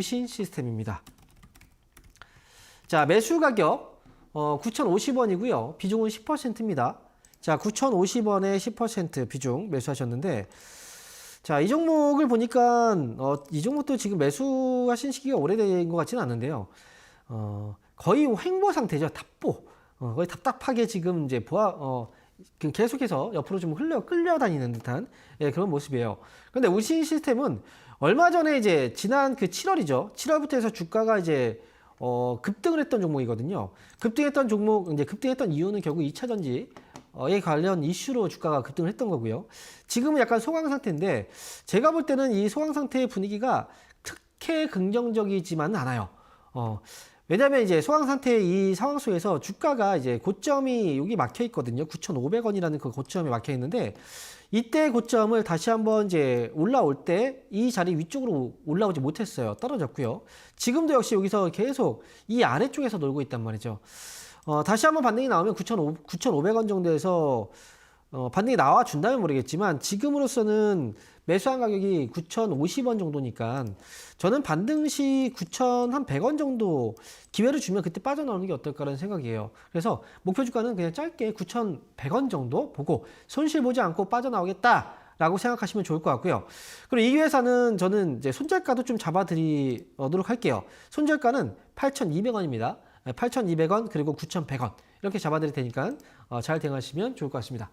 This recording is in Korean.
우신 시스템입니다. 자, 매수 가격 어, 9,050원이고요. 비중은 10%입니다. 자, 9,050원에 10% 비중 매수하셨는데 자, 이 종목을 보니까 어, 이 종목도 지금 매수하신 시기가 오래된 것 같지는 않은데요. 어, 거의 횡보 상태죠. 답보. 어, 거의 답답하게 지금 이제 보아 어, 그 계속해서 옆으로 좀 흘려 끌려다니는 듯한 예, 그런 모습이에요. 근데 우신 시스템은 얼마 전에 이제 지난 그 7월이죠. 7월부터 해서 주가가 이제 어, 급등을 했던 종목이거든요. 급등했던 종목 이제 급등했던 이유는 결국 2차 전지 에 관련 이슈로 주가가 급등을 했던 거고요. 지금은 약간 소강 상태인데 제가 볼 때는 이 소강 상태의 분위기가 그렇게 긍정적이지만은 않아요. 어, 왜냐하면 이제 소강 상태의 이 상황 속에서 주가가 이제 고점이 여기 막혀 있거든요. 9,500원이라는 그 고점에 막혀 있는데 이때 고점을 다시 한번 이제 올라올 때 이 자리 위쪽으로 올라오지 못했어요. 떨어졌고요. 지금도 역시 여기서 계속 이 아래쪽에서 놀고 있단 말이죠. 어, 다시 한번 반등이 나오면 9,500원 정도에서 어, 반등이 나와 준다면 모르겠지만 지금으로서는 매수한 가격이 9,050원 정도니까 저는 반등 시 9,100원 정도 기회를 주면 그때 빠져나오는 게 어떨까라는 생각이에요. 그래서 목표 주가는 그냥 짧게 9,100원 정도 보고 손실 보지 않고 빠져나오겠다. 라고 생각하시면 좋을 것 같고요. 그리고 이 회사는 저는 이제 손절가도 좀 잡아드리도록 할게요. 손절가는 8,200원입니다. 8,200원 그리고 9,100원 이렇게 잡아드릴 테니까 어, 잘 대응하시면 좋을 것 같습니다.